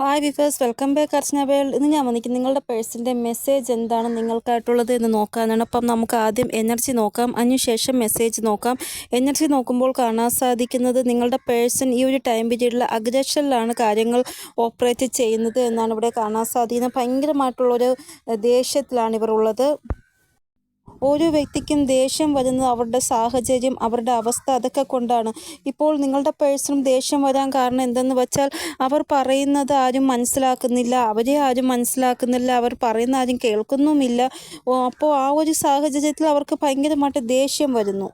Hi viewers welcome back Archana world ഇന്ന് ഞാൻ വന്നിരിക്കുന്നത് നിങ്ങളുടെ പേഴ്സിന്റെ മെസ്സേജ് എന്താണ് നിങ്ങൾക്കായിട്ടുള്ളത് എന്ന് നോക്കാനാണ്. അപ്പം നമുക്ക് ആദ്യം എനർജി നോക്കാം. അതിനുശേഷം മെസ്സേജ് നോക്കാം. എനർജി നോക്കുമ്പോൾ കാണാൻ സാധിക്കുന്നത് നിങ്ങളുടെ പേഴ്സൺ ഈ ഒരു ടൈം പീരീഡിൽ അഗ്രഷനിലാണ് കാര്യങ്ങൾ ഓപ്പറേറ്റ് ചെയ്യുന്നത് എന്നാണ് ഇവിടെ കാണാൻ സാധിക്കുന്നത്. ഭയങ്കരമായിട്ടുള്ളൊരു ദേഷ്യത്തിലാണ് ഇവർ ഉള്ളത്. ഓരോ വ്യക്തിക്കും ദേഷ്യം വരുന്നത് അവരുടെ സാഹചര്യം അവരുടെ അവസ്ഥ അതൊക്കെ കൊണ്ടാണ്. ഇപ്പോൾ നിങ്ങളുടെ പേഴ്സണും ദേഷ്യം വരാൻ കാരണം എന്തെന്ന് വെച്ചാൽ അവർ പറയുന്നത് ആരും മനസ്സിലാക്കുന്നില്ല അവരെ ആരും മനസ്സിലാക്കുന്നില്ല അവർ പറയുന്ന ആരും കേൾക്കുന്നുമില്ല. അപ്പോൾ ആ ഒരു സാഹചര്യത്തിൽ അവർക്ക് ഭയങ്കരമായിട്ട് ദേഷ്യം വരുന്നു.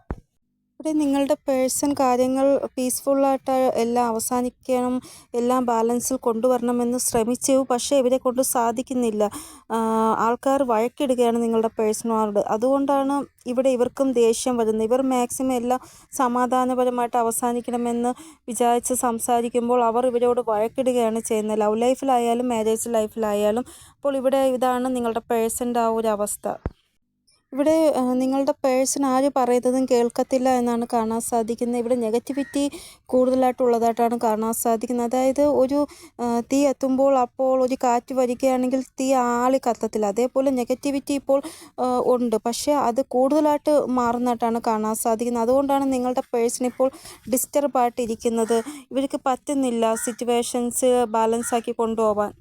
ഇവിടെ നിങ്ങളുടെ പേഴ്സൺ കാര്യങ്ങൾ പീസ്ഫുള്ളായിട്ട് എല്ലാം അവസാനിക്കണം എല്ലാം ബാലൻസിൽ കൊണ്ടുവരണമെന്ന് ശ്രമിച്ചു പക്ഷേ ഇവരെ കൊണ്ട് സാധിക്കുന്നില്ല. ആൾക്കാർ വഴക്കിടുകയാണ് നിങ്ങളുടെ പേഴ്സണോട് അതുകൊണ്ടാണ് ഇവിടെ ഇവർക്കും ദേഷ്യം വരുന്നത്. ഇവർ മാക്സിമം എല്ലാം സമാധാനപരമായിട്ട് അവസാനിക്കണമെന്ന് വിചാരിച്ച് സംസാരിക്കുമ്പോൾ അവർ ഇവരോട് വഴക്കിടുകയാണ് ചെയ്യുന്നത്. ലവ് ലൈഫിലായാലും മാരേജ് ലൈഫിലായാലും അപ്പോൾ ഇവിടെ ഇതാണ് നിങ്ങളുടെ പേഴ്സന്റെ ആ ഒരു അവസ്ഥ. ഇവിടെ നിങ്ങളുടെ പേഴ്സൺ ആര് പറയുന്നതും കേൾക്കത്തില്ല എന്നാണ് കാണാൻ സാധിക്കുന്നത്. ഇവിടെ നെഗറ്റിവിറ്റി കൂടുതലായിട്ടുള്ളതായിട്ടാണ് കാണാൻ സാധിക്കുന്നത്. അതായത് ഒരു തീ എത്തുമ്പോൾ അപ്പോൾ ഒരു കാറ്റ് വരികയാണെങ്കിൽ തീ ആളി കത്തത്തില്ല. അതേപോലെ നെഗറ്റിവിറ്റി ഇപ്പോൾ ഉണ്ട്. പക്ഷേ അത് കൂടുതലായിട്ട് മാറുന്നതായിട്ടാണ് കാണാൻ സാധിക്കുന്നത്. അതുകൊണ്ടാണ് നിങ്ങളുടെ പേഴ്സൺ ഇപ്പോൾ ഡിസ്റ്റർബായിട്ടിരിക്കുന്നത്. ഇവർക്ക് പറ്റുന്നില്ല സിറ്റുവേഷൻസ് ബാലൻസ് ആക്കി കൊണ്ടുപോകാൻ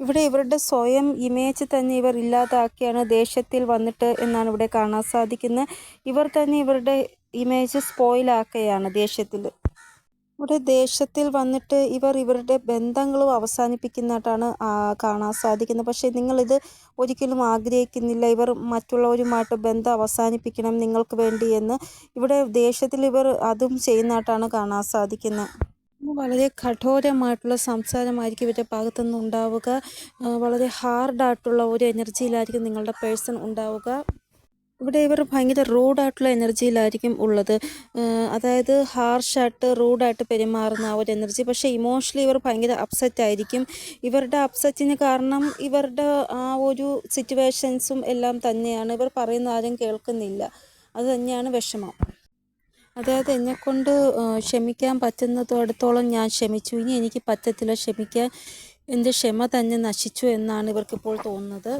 ഇവിടെ ഇവരുടെ സ്വയം ഇമേജ് തന്നെ ഇവർ ഇല്ലാതാക്കിയാണ് ദേഷ്യത്തിൽ വന്നിട്ട് എന്നാണ് ഇവിടെ കാണാൻ സാധിക്കുന്നത്. ഇവർ തന്നെ ഇവരുടെ ഇമേജ് സ്പോയിലാക്കുകയാണ് ദേഷ്യത്തിൽ ഇവിടെ ദേഷ്യത്തിൽ വന്നിട്ട് ഇവർ ഇവരുടെ ബന്ധങ്ങളും അവസാനിപ്പിക്കുന്നതായിട്ടാണ് കാണാൻ സാധിക്കുന്നത്. പക്ഷേ നിങ്ങളിത് ഒരിക്കലും ആഗ്രഹിക്കുന്നില്ല. ഇവർ മറ്റുള്ളവരുമായിട്ട് ബന്ധം അവസാനിപ്പിക്കണം നിങ്ങൾക്ക് വേണ്ടി എന്ന്. ഇവിടെ ദേഷ്യത്തിൽ ഇവർ അതും ചെയ്യുന്നതായിട്ടാണ് കാണാൻ സാധിക്കുന്നത്. വളരെ കഠോരമായിട്ടുള്ള സംസാരമായിരിക്കും ഇവരുടെ ഭാഗത്തു നിന്ന് ഉണ്ടാവുക. വളരെ ഹാർഡായിട്ടുള്ള ഒരു എനർജിയിലായിരിക്കും നിങ്ങളുടെ പേഴ്സൺ ഉണ്ടാവുക. ഇവിടെ ഇവർ ഭയങ്കര റൂഡായിട്ടുള്ള എനർജിയിലായിരിക്കും ഉള്ളത്. അതായത് ഹാർഷായിട്ട് റൂഡായിട്ട് പെരുമാറുന്ന ആ ഒരു എനർജി പക്ഷേ ഇമോഷണലി ഇവർ ഭയങ്കര അപ്സെറ്റ് ആയിരിക്കും. ഇവരുടെ അപ്സെറ്റിന് കാരണം ഇവരുടെ ആ ഒരു സിറ്റുവേഷൻസും എല്ലാം തന്നെയാണ്. ഇവർ പറയുന്ന ആരും കേൾക്കുന്നില്ല. അത് തന്നെയാണ് വിഷമം. അതായത് എന്നെക്കൊണ്ട് ക്ഷമിക്കാൻ പറ്റുന്നതോടത്തോളം ഞാൻ ക്ഷമിച്ചു. ഇനി എനിക്ക് പറ്റത്തില്ല. ക്ഷമിക്കാൻ എന്റെ ക്ഷമ തന്നെ നശിച്ചു എന്നാണ് ഇവർക്കിപ്പോൾ തോന്നുന്നത്.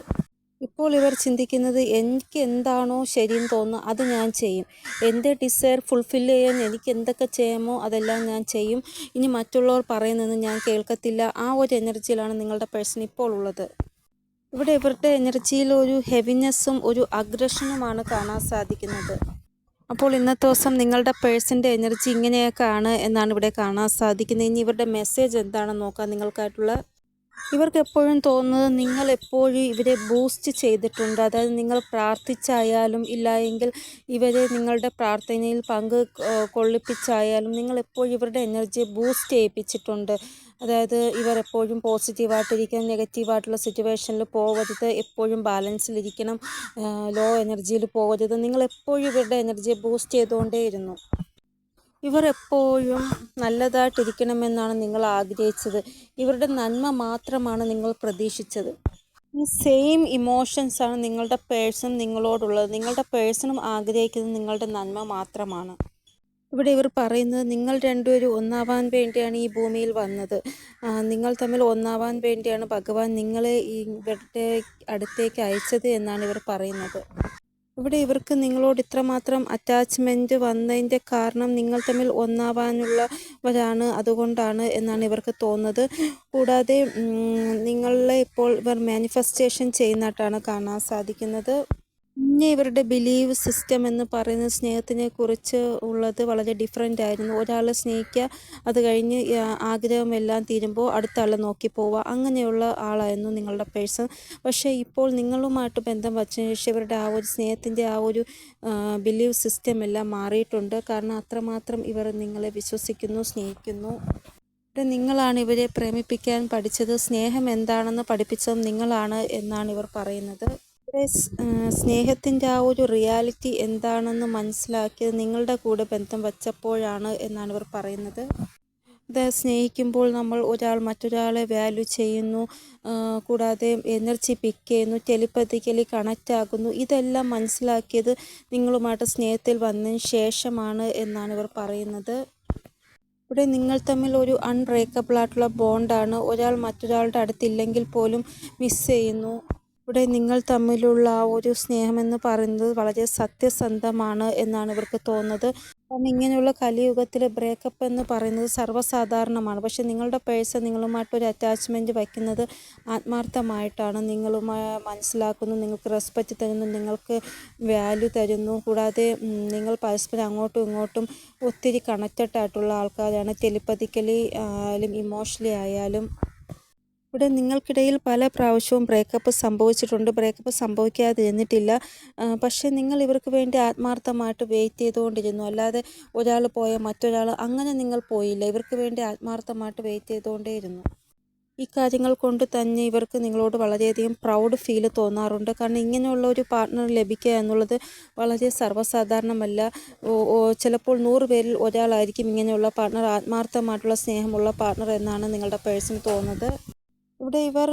ഇപ്പോൾ ഇവർ ചിന്തിക്കുന്നത് എനിക്ക് എന്താണോ ശരിയെന്ന് തോന്നുന്നു അത് ഞാൻ ചെയ്യും. എന്റെ ഡിസയർ ഫുൾഫിൽ ചെയ്യാൻ എനിക്ക് എന്തൊക്കെ ചെയ്യാമോ അതെല്ലാം ഞാൻ ചെയ്യും. ഇനി മറ്റുള്ളവർ പറയുന്നത് ഞാൻ കേൾക്കത്തില്ല. ആ ഒരു എനർജിയിലാണ് നിങ്ങളുടെ പേഴ്സൺ ഇപ്പോൾ ഉള്ളത്. ഇവിടെ ഇവരുടെ എനർജിയിൽ ഒരു ഹെവിനെസ്സും ഒരു അഗ്രഷനുമാണ് കാണാൻ സാധിക്കുന്നത്. അപ്പോൾ ഇന്നത്തെ ദിവസം നിങ്ങളുടെ പേഴ്സിന്റെ എനർജി ഇങ്ങനെയൊക്കെയാണ് എന്നാണ് ഇവിടെ കാണാൻ സാധിക്കുന്നത്. ഇനി ഇവരുടെ മെസ്സേജ് എന്താണെന്ന് നോക്കാം. നിങ്ങൾക്കായിട്ടുള്ള ഇവർക്ക് എപ്പോഴും തോന്നുന്നത് നിങ്ങൾ എപ്പോഴും ഇവരെ ബൂസ്റ്റ് ചെയ്തിട്ടുണ്ട്. അതായത് നിങ്ങൾ പ്രാർത്ഥിച്ചായാലും ഇല്ലായെങ്കിൽ ഇവരെ നിങ്ങളുടെ പ്രാർത്ഥനയിൽ പങ്ക് കൊള്ളിപ്പിച്ചായാലും നിങ്ങൾ എപ്പോഴും ഇവരുടെ എനർജിയെ ബൂസ്റ്റ് ചെയ്യിപ്പിച്ചിട്ടുണ്ട്. അതായത് ഇവർ എപ്പോഴും പോസിറ്റീവായിട്ടിരിക്കണം നെഗറ്റീവായിട്ടുള്ള സിറ്റുവേഷനിൽ പോകരുത് എപ്പോഴും ബാലൻസിലിരിക്കണം ലോ എനർജിയിൽ പോകരുത് നിങ്ങൾ എപ്പോഴും ഇവരുടെ എനർജിയെ ബൂസ്റ്റ് ചെയ്തുകൊണ്ടേയിരുന്നു. ഇവർ എപ്പോഴും നല്ലതായിട്ടിരിക്കണമെന്നാണ് നിങ്ങൾ ആഗ്രഹിച്ചത്. ഇവരുടെ നന്മ മാത്രമാണ് നിങ്ങൾ പ്രതീക്ഷിച്ചത്. ഈ സെയിം ഇമോഷൻസ് ആണ് നിങ്ങളുടെ പേഴ്സൺ നിങ്ങളോടുള്ളത്. നിങ്ങളുടെ പേഴ്സണും ആഗ്രഹിക്കുന്നത് നിങ്ങളുടെ നന്മ മാത്രമാണ്. ഇവിടെ ഇവർ പറയുന്നത് നിങ്ങൾ രണ്ടുപേരും ഒന്നാവാൻ വേണ്ടിയാണ് ഈ ഭൂമിയിൽ വന്നത്. നിങ്ങൾ തമ്മിൽ ഒന്നാവാൻ വേണ്ടിയാണ് ഭഗവാൻ നിങ്ങളെ ഇവരുടെ അടുത്തേക്ക് അയച്ചത് എന്നാണ് ഇവർ പറയുന്നത്. ഇവിടെ ഇവർക്ക് നിങ്ങളോട് ഇത്രമാത്രം അറ്റാച്ച്മെന്റ് വന്നതിന്റെ കാരണം നിങ്ങൾ തമ്മിൽ ഒന്നാവാനുള്ളവരാണ് അതുകൊണ്ടാണ് എന്നാണ് ഇവർക്ക് തോന്നുന്നത്. കൂടാതെ നിങ്ങളെ ഇപ്പോൾ ഇവർ മാനിഫെസ്റ്റേഷൻ ചെയ്യുന്നതായിട്ടാണ് കാണാൻ സാധിക്കുന്നത്. പിന്നെ ഇവരുടെ ബിലീവ് സിസ്റ്റം എന്ന് പറയുന്ന സ്നേഹത്തിനെ കുറിച്ച് ഉള്ളത് വളരെ ഡിഫറെന്റ് ആയിരുന്നു. ഒരാളെ സ്നേഹിക്കുക അത് കഴിഞ്ഞ് ആഗ്രഹമെല്ലാം തീരുമ്പോൾ അടുത്ത ആളെ നോക്കി പോവുക. അങ്ങനെയുള്ള ആളായിരുന്നു നിങ്ങളുടെ പേഴ്സൺ പക്ഷേ ഇപ്പോൾ നിങ്ങളുമായിട്ട് ബന്ധം വച്ചതിന് ശേഷം ഇവരുടെ ആ ഒരു സ്നേഹത്തിന്റെ ആ ഒരു ബിലീവ് സിസ്റ്റം എല്ലാം മാറിയിട്ടുണ്ട്. കാരണം അത്രമാത്രം ഇവർ നിങ്ങളെ വിശ്വസിക്കുന്നു സ്നേഹിക്കുന്നു. നിങ്ങളാണ് ഇവരെ പ്രേമിപ്പിക്കാൻ പഠിച്ചത്. സ്നേഹം എന്താണെന്ന് പഠിപ്പിച്ചത് നിങ്ങളാണ് എന്നാണ് ഇവർ പറയുന്നത്. സ്നേഹത്തിന്റെ ആ ഒരു റിയാലിറ്റി എന്താണെന്ന് മനസ്സിലാക്കിയത് നിങ്ങളുടെ കൂടെ ബന്ധം വച്ചപ്പോഴാണ് എന്നാണ് ഇവർ പറയുന്നത്. ഇത് സ്നേഹിക്കുമ്പോൾ നമ്മൾ ഒരാൾ മറ്റൊരാളെ വാല്യൂ ചെയ്യുന്നു കൂടാതെ എനർജി പിക്ക് ചെയ്യുന്നു ടെലിപ്പതിക്കലി കണക്റ്റ് ആകുന്നു. ഇതെല്ലാം മനസ്സിലാക്കിയത് നിങ്ങളുമായിട്ട് സ്നേഹത്തിൽ വന്നതിന് ശേഷമാണ് എന്നാണ് ഇവർ പറയുന്നത്. ഇവിടെ നിങ്ങൾ തമ്മിൽ ഒരു അൺബ്രേക്കബിൾ ആയിട്ടുള്ള ബോണ്ടാണ് ഒരാൾ മറ്റൊരാളുടെ അടുത്തില്ലെങ്കിൽ പോലും മിസ് ചെയ്യുന്നു. ഇവിടെ നിങ്ങൾ തമ്മിലുള്ള ആ ഒരു സ്നേഹമെന്ന് പറയുന്നത് വളരെ സത്യസന്ധമാണ് എന്നാണ് ഇവർക്ക് തോന്നുന്നത്. കാരണം ഇങ്ങനെയുള്ള കലിയുഗത്തിൽ ബ്രേക്കപ്പ് എന്ന് പറയുന്നത് സർവസാധാരണമാണ്. പക്ഷെ നിങ്ങളുടെ പേഴ്സൺ നിങ്ങളുമായിട്ടൊരു അറ്റാച്ച്മെന്റ് വയ്ക്കുന്നത് ആത്മാർത്ഥമായിട്ടാണ്. നിങ്ങളുമായി മനസ്സിലാക്കുന്നു നിങ്ങൾക്ക് റെസ്പെക്റ്റ് തരുന്നു നിങ്ങൾക്ക് വാല്യൂ തരുന്നു. കൂടാതെ നിങ്ങൾ പരസ്പരം അങ്ങോട്ടും ഇങ്ങോട്ടും ഒത്തിരി കണക്റ്റഡ് ആയിട്ടുള്ള ആൾക്കാരാണ്. ടെലിപ്പതിക്കലി ആയാലും ഇമോഷണലി ആയാലും ഇവിടെ നിങ്ങൾക്കിടയിൽ പല പ്രാവശ്യവും ബ്രേക്കപ്പ് സംഭവിച്ചിട്ടുണ്ട്. ബ്രേക്കപ്പ് സംഭവിക്കാതിരുന്നിട്ടില്ല. ഇരുന്നിട്ടില്ല പക്ഷേ നിങ്ങൾ ഇവർക്ക് വേണ്ടി ആത്മാർത്ഥമായിട്ട് വെയിറ്റ് ചെയ്തുകൊണ്ടിരുന്നു. അല്ലാതെ ഒരാൾ പോയ മറ്റൊരാൾ അങ്ങനെ നിങ്ങൾ പോയില്ല. ഇവർക്ക് വേണ്ടി ആത്മാർത്ഥമായിട്ട് വെയിറ്റ് ചെയ്തുകൊണ്ടേയിരുന്നു. ഈ കാര്യങ്ങൾ കൊണ്ട് തന്നെ ഇവർക്ക് നിങ്ങളോട് വളരെയധികം പ്രൗഡ് ഫീൽ തോന്നാറുണ്ട്. കാരണം ഇങ്ങനെയുള്ള ഒരു പാർട്ട്ണർ ലഭിക്കുക എന്നുള്ളത് വളരെ സർവസാധാരണമല്ല. ചിലപ്പോൾ നൂറ് പേരിൽ ഒരാളായിരിക്കും ഇങ്ങനെയുള്ള പാർട്ട്ണർ ആത്മാർത്ഥമായിട്ടുള്ള സ്നേഹമുള്ള പാർട്ട്ണർ എന്നാണ് നിങ്ങളുടെ പേഴ്സൺ തോന്നുന്നത്. ഇവിടെ ഇവർ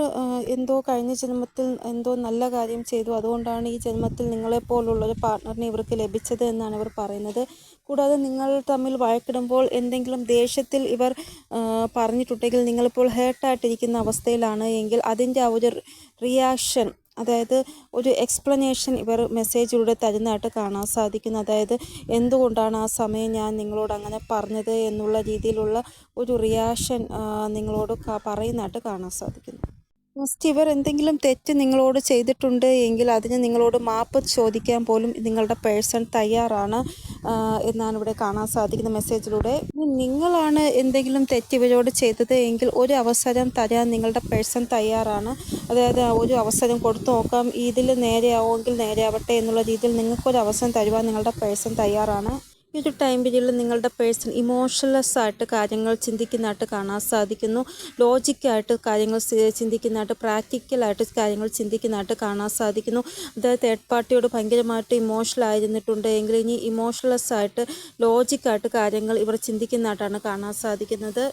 എന്തോ കഴിഞ്ഞ ജന്മത്തിൽ എന്തോ നല്ല കാര്യം ചെയ്തു. അതുകൊണ്ടാണ് ഈ ജന്മത്തിൽ നിങ്ങളെപ്പോലുള്ളൊരു പാർട്ട്ണറിനെ ഇവർക്ക് ലഭിച്ചത് എന്നാണ് ഇവർ പറയുന്നത്. കൂടാതെ നിങ്ങൾ തമ്മിൽ വഴക്കിടുമ്പോൾ എന്തെങ്കിലും ദേഷ്യത്തിൽ ഇവർ പറഞ്ഞിട്ടുണ്ടെങ്കിൽ നിങ്ങളിപ്പോൾ ഹേർട്ടായിട്ടിരിക്കുന്ന അവസ്ഥയിലാണ്. എങ്കിൽ അതിന്റെ ആ ഒരു റിയാക്ഷൻ അതായത് ഒരു എക്സ്പ്ലനേഷൻ ഇവർ മെസ്സേജിലൂടെ തരുന്നതായിട്ട് കാണാൻ സാധിക്കുന്നു. അതായത് എന്തുകൊണ്ടാണ് ആ സമയം ഞാൻ നിങ്ങളോട് അങ്ങനെ പറഞ്ഞത് എന്നുള്ള രീതിയിലുള്ള ഒരു റിയാക്ഷൻ നിങ്ങളോട് പറയുന്നതായിട്ട് കാണാൻ സാധിക്കുന്നു. നെക്സ്റ്റ് ഇവർ എന്തെങ്കിലും തെറ്റ് നിങ്ങളോട് ചെയ്തിട്ടുണ്ട് എങ്കിൽ അതിന് നിങ്ങളോട് മാപ്പ് ചോദിക്കാൻ പോലും നിങ്ങളുടെ പേഴ്സൺ തയ്യാറാണ് എന്നാണ് ഇവിടെ കാണാൻ സാധിക്കുന്ന മെസ്സേജിലൂടെ നിങ്ങളാണ് എന്തെങ്കിലും തെറ്റ് ഇവരോട് ചെയ്തത് എങ്കിൽ ഒരു അവസരം തരാൻ നിങ്ങളുടെ പേഴ്സൺ തയ്യാറാണ്. അതായത് ഒരു അവസരം കൊടുത്തു നോക്കാം ഇതിൽ നേരെയാവുമെങ്കിൽ നേരെയാവട്ടെ എന്നുള്ള രീതിയിൽ നിങ്ങൾക്കൊരു അവസരം തരുവാൻ നിങ്ങളുടെ പേഴ്സൺ തയ്യാറാണ്. ഈ ഒരു ടൈം പീരീഡിൽ നിങ്ങളുടെ പേഴ്സൺ ഇമോഷണലെസ് ആയിട്ട് കാര്യങ്ങൾ ചിന്തിക്കുന്നതായിട്ട് കാണാൻ സാധിക്കുന്നു. ലോജിക്കായിട്ട് കാര്യങ്ങൾ ചിന്തിക്കുന്നതായിട്ട് പ്രാക്ടിക്കലായിട്ട് കാര്യങ്ങൾ ചിന്തിക്കുന്നതായിട്ട് കാണാൻ സാധിക്കുന്നു. അതായത് തേർഡ് പാർട്ടിയോട് ഭയങ്കരമായിട്ട് ഇമോഷണൽ ആയിരുന്നിട്ടുണ്ട് എങ്കിൽ ഇനി ഇമോഷണലെസ് ആയിട്ട് ലോജിക്കായിട്ട് കാര്യങ്ങൾ ഇവർ ചിന്തിക്കുന്നതായിട്ടാണ് കാണാൻ സാധിക്കുന്നത്.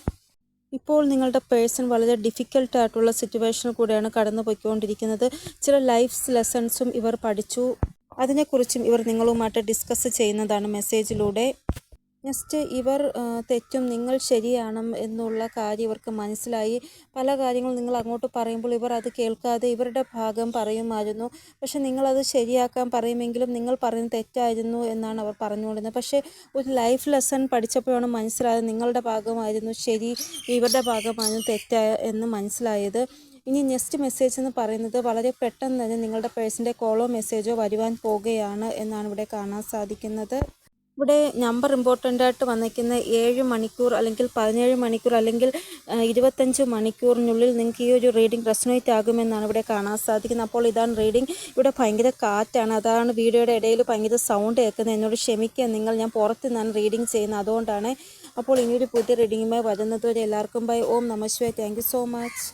ഇപ്പോൾ നിങ്ങളുടെ പേഴ്സൺ വളരെ ഡിഫിക്കൽട്ട് ആയിട്ടുള്ള സിറ്റുവേഷനിൽ കൂടെയാണ് കടന്നു പോയിക്കൊണ്ടിരിക്കുന്നത് ചില ലൈഫ് ലെസൺസും ഇവർ പഠിച്ചു. അതിനെക്കുറിച്ചും ഇവർ നിങ്ങളുമായിട്ട് ഡിസ്കസ് ചെയ്യുന്നതാണ് മെസ്സേജിലൂടെ നെക്സ്റ്റ് ഇവർ തെറ്റും നിങ്ങൾ ശരിയാണ് എന്നുള്ള കാര്യം ഇവർക്ക് മനസ്സിലായി. പല കാര്യങ്ങളും നിങ്ങൾ അങ്ങോട്ട് പറയുമ്പോൾ ഇവർ അത് കേൾക്കാതെ ഇവരുടെ ഭാഗം പറയുമായിരുന്നു. പക്ഷെ നിങ്ങളത് ശരിയാക്കാൻ പറയുമെങ്കിലും നിങ്ങൾ പറയുന്നത് തെറ്റായിരുന്നു എന്നാണ് അവർ പറഞ്ഞുകൊണ്ടിരുന്നത്. പക്ഷേ ഒരു ലൈഫ് ലെസൺ പഠിച്ചപ്പോഴാണ് മനസ്സിലായത് നിങ്ങളുടെ ഭാഗമായിരുന്നു ശരി ഇവരുടെ ഭാഗമായിരുന്നു തെറ്റായ എന്ന് മനസ്സിലായത്. ഇനി നെക്സ്റ്റ് മെസ്സേജ് എന്ന് പറയുന്നത് വളരെ പെട്ടെന്ന് തന്നെ നിങ്ങളുടെ പേഴ്സിന്റെ കോളോ മെസ്സേജോ വരുവാൻ പോവുകയാണ് എന്നാണ് ഇവിടെ കാണാൻ സാധിക്കുന്നത്. ഇവിടെ നമ്പർ ഇമ്പോർട്ടന്റ് ആയിട്ട് വന്നിരിക്കുന്ന ഏഴ് മണിക്കൂർ അല്ലെങ്കിൽ പതിനേഴ് മണിക്കൂർ അല്ലെങ്കിൽ ഇരുപത്തഞ്ച് മണിക്കൂറിനുള്ളിൽ നിങ്ങൾക്ക് ഈ ഒരു റീഡിംഗ് റെസണേറ്റ് ആകുമെന്നാണ് ഇവിടെ കാണാൻ സാധിക്കുന്നത്. അപ്പോൾ ഇതാണ് റീഡിംഗ് ഇവിടെ ഭയങ്കര കാറ്റാണ്. അതാണ് വീഡിയോയുടെ ഇടയിൽ ഭയങ്കര സൗണ്ട് കേൾക്കുന്നത്. എന്നോട് ക്ഷമിക്കുക. നിങ്ങൾ ഞാൻ പുറത്ത് നിന്നാണ് റീഡിംഗ് ചെയ്യുന്നത്. അതുകൊണ്ടാണ് അപ്പോൾ ഇനിയൊരു പുതിയ റീഡിങ്ങുമായി വരുന്നത് വരെ എല്ലാവർക്കും ബൈ ഓം നമസ്വേ താങ്ക് സോ മച്ച്